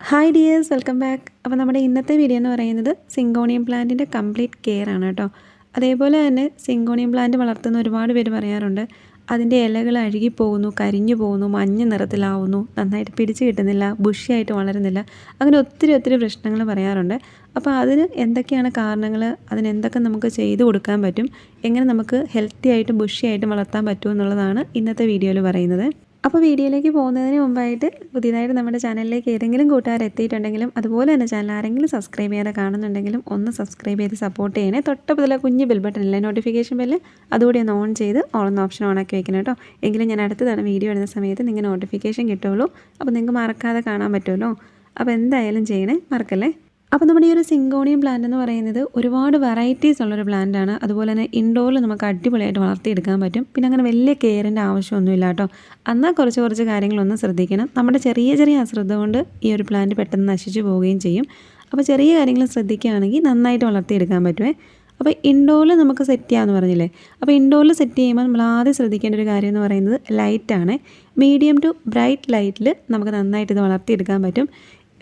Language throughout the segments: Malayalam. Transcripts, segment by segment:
ഹായ് ഡിയേഴ്സ് വെൽക്കം ബാക്ക് അപ്പോൾ നമ്മുടെ ഇന്നത്തെ വീഡിയോ എന്ന് പറയുന്നത് സിങ്കോണിയം പ്ലാന്റിന്റെ കംപ്ലീറ്റ് കെയർ ആണ് കേട്ടോ. അതേപോലെ തന്നെ സിങ്കോണിയം പ്ലാന്റ് വളർത്തുന്ന ഒരുപാട് പേര് പറയാറുണ്ട് അതിന്റെ ഇലകൾ അഴുകി പോകുന്നു കരിഞ്ഞു പോകുന്നു മഞ്ഞ നിറത്തിലാവുന്നു നന്നായിട്ട് പിടിച്ച് കിട്ടുന്നില്ല ബുഷിയായിട്ട് വളരുന്നില്ല അങ്ങനെ ഒത്തിരി ഒത്തിരി പ്രശ്നങ്ങൾ പറയാറുണ്ട്. അപ്പോൾ അതിന് എന്തൊക്കെയാണ് കാരണങ്ങൾ അതിനെന്തൊക്കെ നമുക്ക് ചെയ്തു കൊടുക്കാൻ പറ്റും എങ്ങനെ നമുക്ക് ഹെൽത്തി ആയിട്ട് ബുഷിയായിട്ട് വളർത്താൻ പറ്റുമെന്നുള്ളതാണ് ഇന്നത്തെ വീഡിയോയിൽ പറയുന്നത്. അപ്പോൾ വീഡിയോയിലേക്ക് പോകുന്നതിന് മുമ്പായിട്ട് പുതിയതായിട്ട് നമ്മുടെ ചാനലിലേക്ക് ഏതെങ്കിലും കൂട്ടുകാർ എത്തിയിട്ടുണ്ടെങ്കിലും അതുപോലെ തന്നെ ചാനൽ ആരെങ്കിലും സബ്സ്ക്രൈബ് ചെയ്യാതെ കാണുന്നുണ്ടെങ്കിലും ഒന്ന് സബ്സ്ക്രൈബ് ചെയ്ത് സപ്പോർട്ട് ചെയ്യണേ. തൊട്ടപ്പതിലെ കുഞ്ഞ് ബെൽ ബട്ടണില്ലേ നോട്ടിഫിക്കേഷൻ ബെല്ല് അതുകൂടി ഒന്ന് ഓൺ ചെയ്ത് ഓൾ എന്ന ഓപ്ഷൻ ഓണാക്കി വെക്കണം കേട്ടോ. എങ്കിലും ഞാൻ അടുത്തതാണ് വീഡിയോ ഇടുന്ന സമയത്ത് നിങ്ങൾക്ക് നോട്ടിഫിക്കേഷൻ കിട്ടുള്ളൂ അപ്പോൾ നിങ്ങൾക്ക് മറക്കാതെ കാണാൻ പറ്റുമല്ലോ. അപ്പോൾ എന്തായാലും ചെയ്യണേ? മറക്കല്ലേ? അപ്പോൾ നമ്മുടെ ഈ ഒരു സിങ്കോണിയം പ്ലാന്റ് എന്ന് പറയുന്നത് ഒരുപാട് വെറൈറ്റീസ് ഉള്ളൊരു പ്ലാന്റ് ആണ്. അതുപോലെ തന്നെ ഇൻഡോറിൽ നമുക്ക് അടിപൊളിയായിട്ട് വളർത്തിയെടുക്കാൻ പറ്റും. പിന്നെ അങ്ങനെ വലിയ കെയറിന്റെ ആവശ്യമൊന്നുമില്ല കേട്ടോ. എന്നാൽ കുറച്ച് കുറച്ച് കാര്യങ്ങളൊന്നും ശ്രദ്ധിക്കണം. നമ്മുടെ ചെറിയ ചെറിയ അശ്രദ്ധ കൊണ്ട് ഈ ഒരു പ്ലാന്റ് പെട്ടെന്ന് നശിച്ചു പോവുകയും ചെയ്യും. അപ്പോൾ ചെറിയ കാര്യങ്ങൾ ശ്രദ്ധിക്കുകയാണെങ്കിൽ നന്നായിട്ട് വളർത്തിയെടുക്കാൻ പറ്റുമേ അപ്പോൾ ഇൻഡോറിൽ നമുക്ക് സെറ്റ് ചെയ്യാമെന്ന് പറഞ്ഞില്ലേ? അപ്പോൾ ഇൻഡോറിൽ സെറ്റ് ചെയ്യുമ്പോൾ നമ്മൾ ആദ്യം ശ്രദ്ധിക്കേണ്ട ഒരു കാര്യം എന്ന് പറയുന്നത് ലൈറ്റാണ് മീഡിയം ടു ബ്രൈറ്റ് ലൈറ്റിൽ നമുക്ക് നന്നായിട്ട് ഇത് വളർത്തിയെടുക്കാൻ പറ്റും.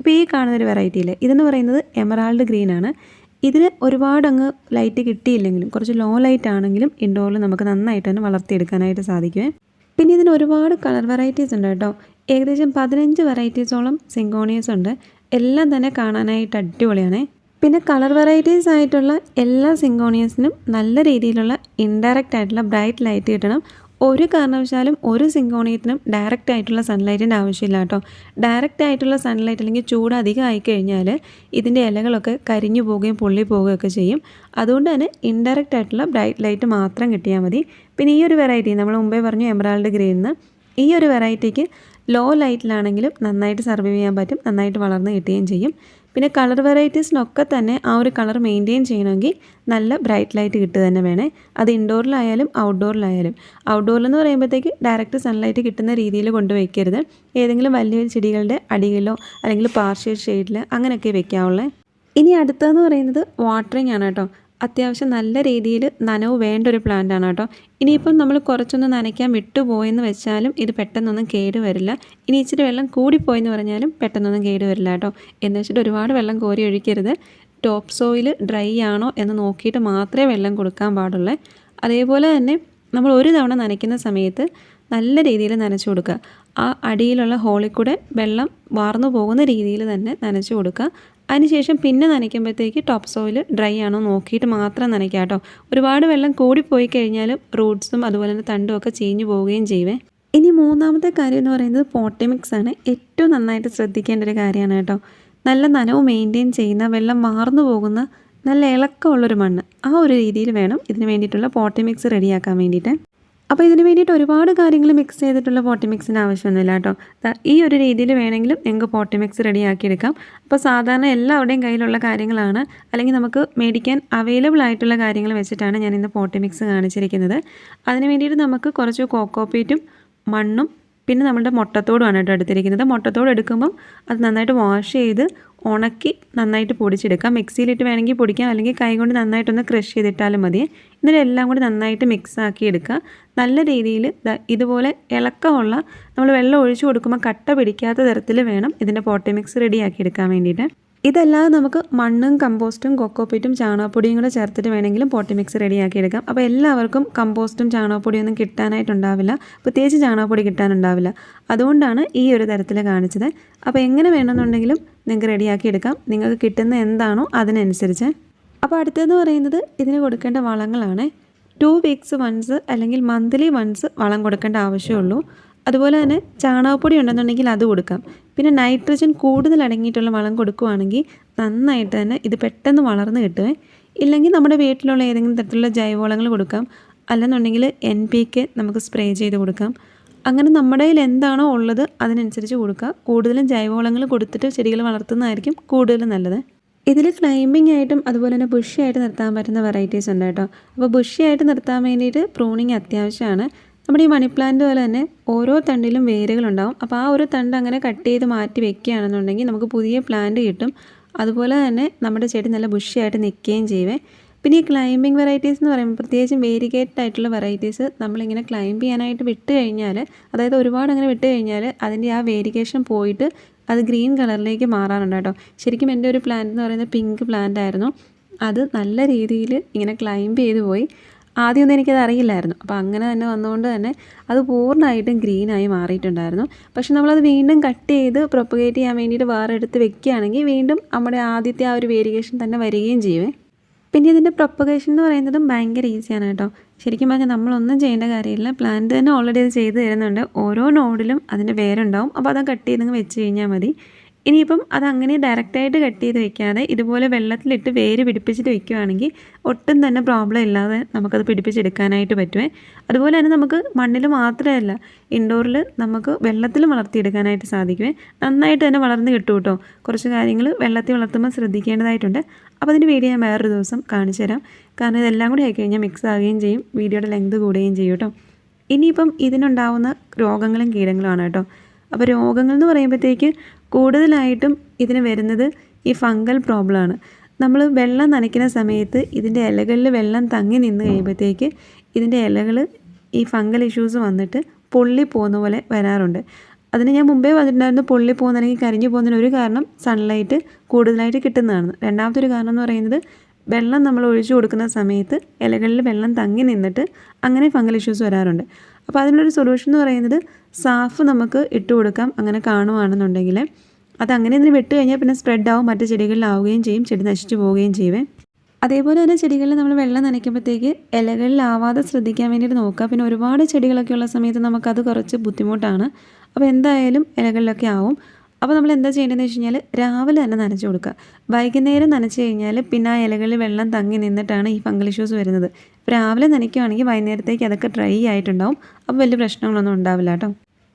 ഇപ്പോൾ ഈ കാണുന്നൊരു വെറൈറ്റിയിൽ ഇതെന്ന് പറയുന്നത് എമറാൾഡ് ഗ്രീൻ ആണ്. ഇതിന് ഒരുപാട് അങ്ങ് ലൈറ്റ് കിട്ടിയില്ലെങ്കിലും കുറച്ച് ലോ ലൈറ്റ് ആണെങ്കിലും ഇൻഡോറിൽ നമുക്ക് നന്നായിട്ട് തന്നെ വളർത്തിയെടുക്കാനായിട്ട് സാധിക്കും പിന്നെ ഇതിന് ഒരുപാട് കളർ വെറൈറ്റീസ് ഉണ്ട് കേട്ടോ. ഏകദേശം പതിനഞ്ച് വെറൈറ്റീസോളം സിങ്കോണിയസ് ഉണ്ട്. എല്ലാം തന്നെ കാണാനായിട്ട് അടിപൊളിയാണ്. പിന്നെ കളർ വെറൈറ്റീസ് ആയിട്ടുള്ള എല്ലാ സിങ്കോണിയസിനും നല്ല രീതിയിലുള്ള ഇൻഡയറക്റ്റ് ആയിട്ടുള്ള ബ്രൈറ്റ് ലൈറ്റ് കിട്ടണം. ഒരു കാരണവശാലും ഒരു സിങ്കോണിയത്തിനും ഡയറക്റ്റ് ആയിട്ടുള്ള സൺലൈറ്റിന്റെ ആവശ്യമില്ല കേട്ടോ. ഡയറക്റ്റ് ആയിട്ടുള്ള സൺലൈറ്റ് അല്ലെങ്കിൽ ചൂട് അധികം ആയിക്കഴിഞ്ഞാൽ ഇതിന്റെ ഇലകളൊക്കെ കരിഞ്ഞു പോവുകയും പൊള്ളി പോവുകയൊക്കെ ചെയ്യും. അതുകൊണ്ട് തന്നെ ഇൻഡയറക്റ്റ് ആയിട്ടുള്ള ബ്രൈറ്റ് ലൈറ്റ് മാത്രം കിട്ടിയാൽ മതി. പിന്നെ ഈ ഒരു വെറൈറ്റി നമ്മൾ മുമ്പേ പറഞ്ഞു എമറാൾഡ് ഗ്രീനിന്ന് ഈ ഒരു വെറൈറ്റിക്ക് ലോ ലൈറ്റിലാണെങ്കിലും നന്നായിട്ട് സർവൈവ് ചെയ്യാൻ പറ്റും നന്നായിട്ട് വളർന്ന് കിട്ടുകയും ചെയ്യും. പിന്നെ കളർ വെറൈറ്റീസിനൊക്കെ തന്നെ ആ ഒരു കളർ മെയിന്റെയിൻ ചെയ്യണമെങ്കിൽ നല്ല ബ്രൈറ്റ് ലൈറ്റ് കിട്ടുക തന്നെ വേണേ. അത് ഇൻഡോറിലായാലും ഔട്ട്ഡോറിലായാലും. ഔട്ട്ഡോറിലെന്ന് പറയുമ്പോഴത്തേക്ക് ഡയറക്റ്റ് സൺലൈറ്റ് കിട്ടുന്ന രീതിയിൽ കൊണ്ടുവയ്ക്കരുത് ഏതെങ്കിലും വലിയ ചെടികളുടെ അടിയിലോ അല്ലെങ്കിൽ പാർഷ്യൽ ഷെയ്ഡിൽ അങ്ങനെയൊക്കെ വെക്കാവുള്ളേ. ഇനി അടുത്തതെന്ന് പറയുന്നത് വാട്ടറിങ് ആണ് കേട്ടോ. അത്യാവശ്യം നല്ല രീതിയിൽ നനവ് വേണ്ട ഒരു പ്ലാന്റ് ആണ് കേട്ടോ. ഇനിയിപ്പം നമ്മൾ കുറച്ചൊന്ന് നനയ്ക്കാൻ വിട്ടുപോയെന്ന് വെച്ചാലും ഇത് പെട്ടെന്നൊന്നും കേട് വരില്ല. ഇനി ഇച്ചിരി വെള്ളം കൂടിപ്പോയെന്ന് പറഞ്ഞാലും പെട്ടെന്നൊന്നും കേട് വരില്ല കേട്ടോ. എന്ന് വെച്ചിട്ട് ഒരുപാട് വെള്ളം കോരി ഒഴിക്കരുത്. ടോപ്പ് സോയിൽ ഡ്രൈ ആണോ എന്ന് നോക്കിയിട്ട് മാത്രമേ വെള്ളം കൊടുക്കാൻ പാടുള്ളൂ. അതേപോലെ തന്നെ നമ്മൾ ഒരു തവണ നനയ്ക്കുന്ന സമയത്ത് നല്ല രീതിയിൽ നനച്ചു കൊടുക്കുക. ആ അടിയിലുള്ള ഹോളിൽ കൂടെ വെള്ളം വാർന്നു പോകുന്ന രീതിയിൽ തന്നെ നനച്ചു കൊടുക്കുക. അതിനുശേഷം പിന്നെ നനയ്ക്കുമ്പോഴത്തേക്ക് ടോപ്പ് സോയിൽ ഡ്രൈ ആണോ നോക്കിയിട്ട് മാത്രം നനയ്ക്കുക കേട്ടോ. ഒരുപാട് വെള്ളം കൂടിപ്പോയി കഴിഞ്ഞാൽ റൂട്ട്സും അതുപോലെ തന്നെ തണ്ടും ഒക്കെ ചീഞ്ഞു പോവുകയും ചെയ്യുവേ ഇനി മൂന്നാമത്തെ കാര്യം എന്ന് പറയുന്നത് പോട്ടിമിക്സ് ആണ്. ഏറ്റവും നന്നായിട്ട് ശ്രദ്ധിക്കേണ്ട ഒരു കാര്യമാണ് കേട്ടോ. നല്ല നനവ് മെയിന്റെയിൻ ചെയ്യുന്ന വെള്ളം മാർന്നു പോകുന്ന നല്ല ഇളക്കമുള്ളൊരു മണ്ണ്. ആ ഒരു രീതിയിൽ വേണം ഇതിന് വേണ്ടിയിട്ടുള്ള പോട്ടിമിക്സ് റെഡിയാക്കാൻ വേണ്ടിയിട്ട്. അപ്പോൾ ഇതിന് വേണ്ടിയിട്ട് ഒരുപാട് കാര്യങ്ങൾ മിക്സ് ചെയ്തിട്ടുള്ള പോട്ടി മിക്സിന് ആവശ്യമൊന്നുമില്ല കേട്ടോ. ഈ ഒരു രീതിയിൽ വേണമെങ്കിലും നിങ്ങൾക്ക് പോട്ടി മിക്സ് റെഡിയാക്കിയെടുക്കാം. അപ്പോൾ സാധാരണ എല്ലാവരുടെയും കയ്യിലുള്ള കാര്യങ്ങളാണ്. അല്ലെങ്കിൽ നമുക്ക് മേടിക്കാൻ അവൈലബിൾ ആയിട്ടുള്ള കാര്യങ്ങൾ വെച്ചിട്ടാണ് ഞാൻ ഇന്ന് പോട്ടി മിക്സ് കാണിച്ചിരിക്കുന്നത്. അതിന് വേണ്ടിയിട്ട് നമുക്ക് കുറച്ച് കോക്കോപ്പീറ്റും മണ്ണും പിന്നെ നമ്മുടെ മുട്ടത്തോടുമാണ് കേട്ടോ എടുത്തിരിക്കുന്നത്. മുട്ടത്തോട് എടുക്കുമ്പം അത് നന്നായിട്ട് വാഷ് ചെയ്ത് ഉണക്കി നന്നായിട്ട് പൊടിച്ചെടുക്കാം മിക്സിയിലിട്ട് വേണമെങ്കിൽ പൊടിക്കാം. അല്ലെങ്കിൽ കൈ കൊണ്ട് നന്നായിട്ടൊന്ന് ക്രഷ് ചെയ്തിട്ടാലും മതി. എന്നിട്ട് എല്ലാം കൂടി നന്നായിട്ട് മിക്സ് ആക്കി എടുക്കുക. നല്ല രീതിയിൽ ഇതുപോലെ ഇളക്കമുള്ള നമ്മൾ വെള്ളം ഒഴിച്ചു കൊടുക്കുമ്പോൾ കട്ട പിടിക്കാത്ത തരത്തിൽ വേണം ഇതിന്റെ പോട്ടി മിക്സ് റെഡിയാക്കി എടുക്കാൻ വേണ്ടിയിട്ട്. ഇതല്ലാതെ നമുക്ക് മണ്ണും കമ്പോസ്റ്റും കൊക്കോപ്പീറ്റും ചാണകപ്പൊടിയും കൂടെ ചേർത്തിട്ട് വേണമെങ്കിലും പോട്ടി മിക്സ് റെഡിയാക്കി എടുക്കാം അപ്പോൾ എല്ലാവർക്കും കമ്പോസ്റ്റും ചാണകപ്പൊടിയും ഒന്നും കിട്ടാനായിട്ടുണ്ടാവില്ല. പ്രത്യേകിച്ച് ചാണകപ്പൊടി കിട്ടാനുണ്ടാവില്ല. അതുകൊണ്ടാണ് ഈ ഒരു തരത്തിൽ കാണിച്ചത്. അപ്പോൾ എങ്ങനെ വേണമെന്നുണ്ടെങ്കിലും നിങ്ങൾക്ക് റെഡിയാക്കി എടുക്കാം നിങ്ങൾക്ക് കിട്ടുന്ന എന്താണോ അതിനനുസരിച്ച്. അപ്പോൾ അടുത്തതെന്ന് പറയുന്നത് ഇതിന് കൊടുക്കേണ്ട വളങ്ങളാണ്. ടു വീക്സ് വൺസ് അല്ലെങ്കിൽ മന്ത്ലി വൺസ് വളം കൊടുക്കേണ്ട ആവശ്യമുള്ളൂ. അതുപോലെ തന്നെ ചാണകപ്പൊടി ഉണ്ടെന്നുണ്ടെങ്കിൽ അത് കൊടുക്കാം. പിന്നെ നൈട്രജൻ കൂടുതൽ അടങ്ങിയിട്ടുള്ള വളം കൊടുക്കുകയാണെങ്കിൽ നന്നായിട്ട് തന്നെ ഇത് പെട്ടെന്ന് വളർന്ന് കിട്ടുമേ ഇല്ലെങ്കിൽ നമ്മുടെ വീട്ടിലുള്ള ഏതെങ്കിലും തരത്തിലുള്ള ജൈവവളങ്ങൾ കൊടുക്കാം. അല്ലെന്നുണ്ടെങ്കിൽ എൻ പി കെ നമുക്ക് സ്പ്രേ ചെയ്ത് കൊടുക്കാം. അങ്ങനെ നമ്മുടെ കയ്യിൽ എന്താണോ ഉള്ളത് അതിനനുസരിച്ച് കൊടുക്കുക കൂടുതലും ജൈവവളങ്ങൾ കൊടുത്തിട്ട് ചെടികൾ വളർത്തുന്നതായിരിക്കും കൂടുതലും നല്ലത്. ഇതിൽ ക്ലൈമ്പിംഗ് ആയിട്ടും അതുപോലെ തന്നെ ബുഷിയായിട്ട് നിർത്താൻ പറ്റുന്ന വെറൈറ്റീസ് ഉണ്ട് കേട്ടോ. അപ്പോൾ ബുഷിയായിട്ട് നിർത്താൻ വേണ്ടിയിട്ട് പ്രൂണിങ് അത്യാവശ്യമാണ്. നമ്മുടെ ഈ മണി പ്ലാന്റ് പോലെ തന്നെ ഓരോ തണ്ടിലും വേരുകളുണ്ടാവും. അപ്പോൾ ആ ഒരു തണ്ട് അങ്ങനെ കട്ട് ചെയ്ത് മാറ്റി വെക്കുകയാണെന്നുണ്ടെങ്കിൽ നമുക്ക് പുതിയ പ്ലാന്റ് കിട്ടും. അതുപോലെ തന്നെ നമ്മുടെ ചെടി നല്ല ബുഷിയായിട്ട് നിൽക്കുകയും ചെയ്യുവേ. പിന്നെ ഈ ക്ലൈമ്പിംഗ് വെറൈറ്റീസ് എന്ന് പറയുമ്പോൾ പ്രത്യേകിച്ചും വേരിഗേറ്റഡ് ആയിട്ടുള്ള വെറൈറ്റീസ് നമ്മളിങ്ങനെ ക്ലൈംബ് ചെയ്യാനായിട്ട് വിട്ട് കഴിഞ്ഞാൽ അതായത് ഒരുപാട് അങ്ങനെ വിട്ട് കഴിഞ്ഞാൽ അതിന്റെ ആ വേരിഗേഷൻ പോയിട്ട് അത് ഗ്രീൻ കളറിലേക്ക് മാറാറുണ്ട് കേട്ടോ. ശരിക്കും എന്റെ ഒരു പ്ലാന്റ് എന്ന് പറയുന്നത് പിങ്ക് പ്ലാന്റ് ആയിരുന്നു. അത് നല്ല രീതിയിൽ ഇങ്ങനെ ക്ലൈംബ് ചെയ്ത് പോയി. ആദ്യമൊന്നും എനിക്കത് അറിയില്ലായിരുന്നു. അപ്പോൾ അങ്ങനെ തന്നെ വന്നുകൊണ്ട് തന്നെ അത് പൂർണമായിട്ടും ഗ്രീനായി മാറിയിട്ടുണ്ടായിരുന്നു. പക്ഷെ നമ്മളത് വീണ്ടും കട്ട് ചെയ്ത് പ്രൊപ്പഗേറ്റ് ചെയ്യാൻ വേണ്ടിയിട്ട് വേറെ എടുത്ത് വെക്കുകയാണെങ്കിൽ വീണ്ടും നമ്മുടെ ആദ്യത്തെ ആ ഒരു വേരിയേഷൻ തന്നെ വരികയും ചെയ്യുമേ പിന്നെ ഇതിന്റെ പ്രൊപ്പഗേഷൻ എന്ന് പറയുന്നതും ഭയങ്കര ഈസിയാണ് കേട്ടോ. ശരിക്കും പറഞ്ഞാൽ നമ്മളൊന്നും ചെയ്യേണ്ട കാര്യമില്ല. പ്ലാന്റ് തന്നെ ഓൾറെഡി അത് ചെയ്ത് തരുന്നുണ്ട്. ഓരോ നോഡിലും അതിന്റെ വേരുണ്ടാവും അപ്പോൾ അത് കട്ട് ചെയ്ത് വെച്ച് കഴിഞ്ഞാൽ മതി. ഇനിയിപ്പം അത് അങ്ങനെ ഡയറക്റ്റായിട്ട് കട്ട് ചെയ്ത് വെക്കാതെ ഇതുപോലെ വെള്ളത്തിലിട്ട് വേര് പിടിപ്പിച്ചിട്ട് വെക്കുകയാണെങ്കിൽ ഒട്ടും തന്നെ പ്രോബ്ലം ഇല്ലാതെ നമുക്കത് പിടിപ്പിച്ചെടുക്കാനായിട്ട് പറ്റുമേ അതുപോലെ തന്നെ നമുക്ക് മണ്ണിൽ മാത്രമല്ല ഇൻഡോറിൽ നമുക്ക് വെള്ളത്തിൽ വളർത്തിയെടുക്കാനായിട്ട് സാധിക്കുമേ നന്നായിട്ട് തന്നെ വളർന്ന് കിട്ടും കേട്ടോ. കുറച്ച് കാര്യങ്ങൾ വെള്ളത്തിൽ വളർത്തുമ്പോൾ ശ്രദ്ധിക്കേണ്ടതായിട്ടുണ്ട്. അപ്പോൾ അതിന്റെ വീഡിയോ ഞാൻ വേറൊരു ദിവസം കാണിച്ചു തരാം. കാരണം ഇതെല്ലാം കൂടി ആയി കഴിഞ്ഞാൽ മിക്സ് ആവുകയും ചെയ്യും വീഡിയോയുടെ ലെങ്ത് കൂടുകയും ചെയ്യും കേട്ടോ. ഇനിയിപ്പം ഇതിനുണ്ടാവുന്ന രോഗങ്ങളും കീടങ്ങളുമാണ് കേട്ടോ. അപ്പോൾ രോഗങ്ങൾ എന്ന് പറയുമ്പോഴത്തേക്ക് കൂടുതലായിട്ടും ഇതിന് വരുന്നത് ഈ ഫംഗൽ പ്രോബ്ലമാണ് നമ്മൾ വെള്ളം നനയ്ക്കുന്ന സമയത്ത് ഇതിന്റെ ഇലകളിൽ വെള്ളം തങ്ങി നിന്ന് കഴിയുമ്പോഴത്തേക്ക് ഇതിന്റെ ഇലകൾ ഈ ഫംഗൽ ഇഷ്യൂസ് വന്നിട്ട് പൊള്ളി പോകുന്ന പോലെ വരാറുണ്ട്. അതിന് ഞാൻ മുമ്പേ വന്നിട്ടുണ്ടായിരുന്നു പൊള്ളി പോകുന്ന അല്ലെങ്കിൽ കരിഞ്ഞു പോകുന്നതിന് ഒരു കാരണം സൺലൈറ്റ് കൂടുതലായിട്ട് കിട്ടുന്നതാണ്. രണ്ടാമത്തെ ഒരു കാരണം എന്ന് പറയുന്നത് വെള്ളം നമ്മൾ ഒഴിച്ചു കൊടുക്കുന്ന സമയത്ത് ഇലകളിൽ വെള്ളം തങ്ങി നിന്നിട്ട് അങ്ങനെ ഫംഗൽ ഇഷ്യൂസ് വരാറുണ്ട്. അപ്പോൾ അതിനുള്ളൊരു സൊല്യൂഷൻ എന്ന് പറയുന്നത് സാഫ് നമുക്ക് ഇട്ട് കൊടുക്കാം അങ്ങനെ കാണുവാണെന്നുണ്ടെങ്കിൽ. അത് അങ്ങനെ ഇതിന് വിട്ട് കഴിഞ്ഞാൽ പിന്നെ സ്പ്രെഡ് ആവും മറ്റു ചെടികളിലാവുകയും ചെയ്യും ചെടി നശിച്ചു പോവുകയും ചെയ്യുവേ അതേപോലെ തന്നെ ചെടികളിൽ നമ്മൾ വെള്ളം നനയ്ക്കുമ്പോഴത്തേക്ക് ഇലകളിലാവാതെ ശ്രദ്ധിക്കാൻ വേണ്ടിയിട്ട് നോക്കുക. പിന്നെ ഒരുപാട് ചെടികളൊക്കെ ഉള്ള സമയത്ത് നമുക്കത് കുറച്ച് ബുദ്ധിമുട്ടാണ്. അപ്പോൾ എന്തായാലും ഇലകളിലൊക്കെ ആവും. അപ്പോൾ നമ്മൾ എന്താ ചെയ്യേണ്ടതെന്ന് വെച്ച് കഴിഞ്ഞാൽ രാവിലെ തന്നെ നനച്ച് കൊടുക്കുക. വൈകുന്നേരം നനച്ച് കഴിഞ്ഞാൽ പിന്നെ ആ ഇലകളിൽ വെള്ളം തങ്ങി നിന്നിട്ടാണ് ഈ ഫംഗൽ ഇഷ്യൂസ് വരുന്നത്. രാവിലെ നനയ്ക്കുകയാണെങ്കിൽ വൈകുന്നേരത്തേക്ക് അതൊക്കെ ഡ്രൈ ആയിട്ടുണ്ടാവും. അപ്പോൾ വലിയ പ്രശ്നങ്ങളൊന്നും ഉണ്ടാവില്ല കേട്ടോ.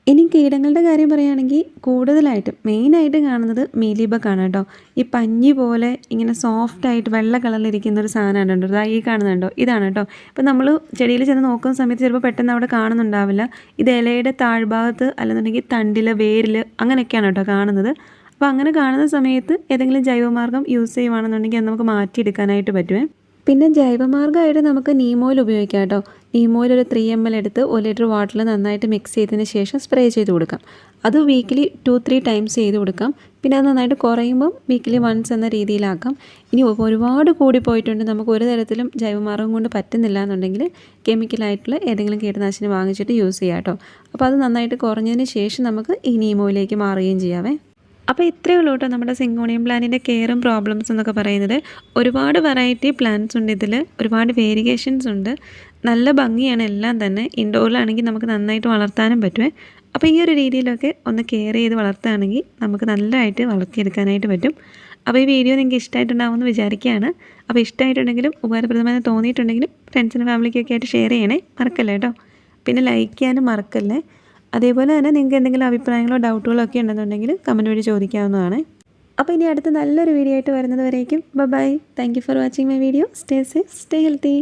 ഇനി കീടങ്ങളുടെ കാര്യം പറയുകയാണെങ്കിൽ കൂടുതലായിട്ടും മെയിനായിട്ട് കാണുന്നത് മീലിബക്കാണ് കേട്ടോ. ഈ പഞ്ഞി പോലെ ഇങ്ങനെ സോഫ്റ്റായിട്ട് വെള്ള കളറിലിരിക്കുന്ന ഒരു സാധനമാണ് കേട്ടോ. ഇതാ ഈ കാണുന്നുണ്ടോ ഇതാണ് കേട്ടോ. ഇപ്പം നമ്മൾ ചെടിയിൽ ചെന്ന് നോക്കുന്ന സമയത്ത് ചിലപ്പോൾ പെട്ടെന്ന് അവിടെ കാണുന്നുണ്ടാവില്ല. ഇത് ഇലയുടെ താഴ്ഭാഗത്ത് അല്ലെന്നുണ്ടെങ്കിൽ തണ്ടിൽ വേരിൽ അങ്ങനെയൊക്കെയാണ് കേട്ടോ കാണുന്നത്. അപ്പോൾ അങ്ങനെ കാണുന്ന സമയത്ത് ഏതെങ്കിലും ജൈവമാർഗം യൂസ് ചെയ്യുവാണെന്നുണ്ടെങ്കിൽ അത് നമുക്ക് മാറ്റിയെടുക്കാനായിട്ട് പറ്റുമേ പിന്നെ ജൈവമാർഗമായിട്ട് നമുക്ക് നീമോയിൽ ഉപയോഗിക്കാം കേട്ടോ. നീമോയിൽ ഒരു ത്രീ എം എൽ എടുത്ത് ഒരു ലിറ്റർ വാട്ടറിൽ നന്നായിട്ട് മിക്സ് ചെയ്തതിന് ശേഷം സ്പ്രേ ചെയ്ത് കൊടുക്കാം. അത് വീക്കിലി ടു ത്രീ ടൈംസ് ചെയ്ത് കൊടുക്കാം. പിന്നെ അത് നന്നായിട്ട് കുറയുമ്പം വീക്കിലി വൺസ് എന്ന രീതിയിലാക്കാം. ഇനി ഒരുപാട് കൂടി പോയിട്ടുണ്ട്. നമുക്ക് ഒരു തരത്തിലും ജൈവമാർഗം കൊണ്ട് പറ്റുന്നില്ല എന്നുണ്ടെങ്കിൽ കെമിക്കലായിട്ടുള്ള ഏതെങ്കിലും കീടനാശിനി വാങ്ങിച്ചിട്ട് യൂസ് ചെയ്യാം കേട്ടോ. അപ്പോൾ അത് നന്നായിട്ട് കുറഞ്ഞതിന് ശേഷം നമുക്ക് ഈ നീമോയിലേക്ക് മാറുകയും ചെയ്യാവേ അപ്പോൾ ഇത്രയേ ഉള്ളൂ കേട്ടോ നമ്മുടെ സിങ്കോണിയം പ്ലാന്റിന്റെ കെയറും പ്രോബ്ലംസ് എന്നൊക്കെ പറയുന്നത്. ഒരുപാട് വെറൈറ്റി പ്ലാന്റ്സ് ഉണ്ട് ഇതിൽ ഒരുപാട് വേരിയേഷൻസ് ഉണ്ട്. നല്ല ഭംഗിയാണ് എല്ലാം തന്നെ. ഇൻഡോറിലാണെങ്കിൽ നമുക്ക് നന്നായിട്ട് വളർത്താനും പറ്റുമേ അപ്പോൾ ഈ ഒരു രീതിയിലൊക്കെ ഒന്ന് കെയർ ചെയ്ത് വളർത്തുകയാണെങ്കിൽ നമുക്ക് നല്ലതായിട്ട് വളർത്തിയെടുക്കാനായിട്ട് പറ്റും. അപ്പോൾ ഈ വീഡിയോ നിങ്ങൾക്ക് ഇഷ്ടമായിട്ടുണ്ടാവുമെന്ന് വിചാരിക്കുകയാണ്. അപ്പോൾ ഇഷ്ടമായിട്ടുണ്ടെങ്കിലും ഉപകാരപ്രദമായി തോന്നിയിട്ടുണ്ടെങ്കിലും ഫ്രണ്ട്സിനും ഫാമിലിക്കൊക്കെ ആയിട്ട് ഷെയർ ചെയ്യണേ. മറക്കല്ലേ കേട്ടോ? പിന്നെ ലൈക്ക് ചെയ്യാനും മറക്കല്ലേ? അതേപോലെ തന്നെ നിങ്ങൾക്ക് എന്തെങ്കിലും അഭിപ്രായങ്ങളോ ഡൗട്ടുകളോ ഒക്കെ ഉണ്ടെന്നുണ്ടെങ്കിൽ കമന്റ് വഴി ചോദിക്കാവുന്നതാണ്. അപ്പോൾ ഇനി അടുത്ത നല്ലൊരു വീഡിയോ ആയിട്ട് വരുന്നത് വരേക്കും. Bye thank you for watching my video stay safe stay healthy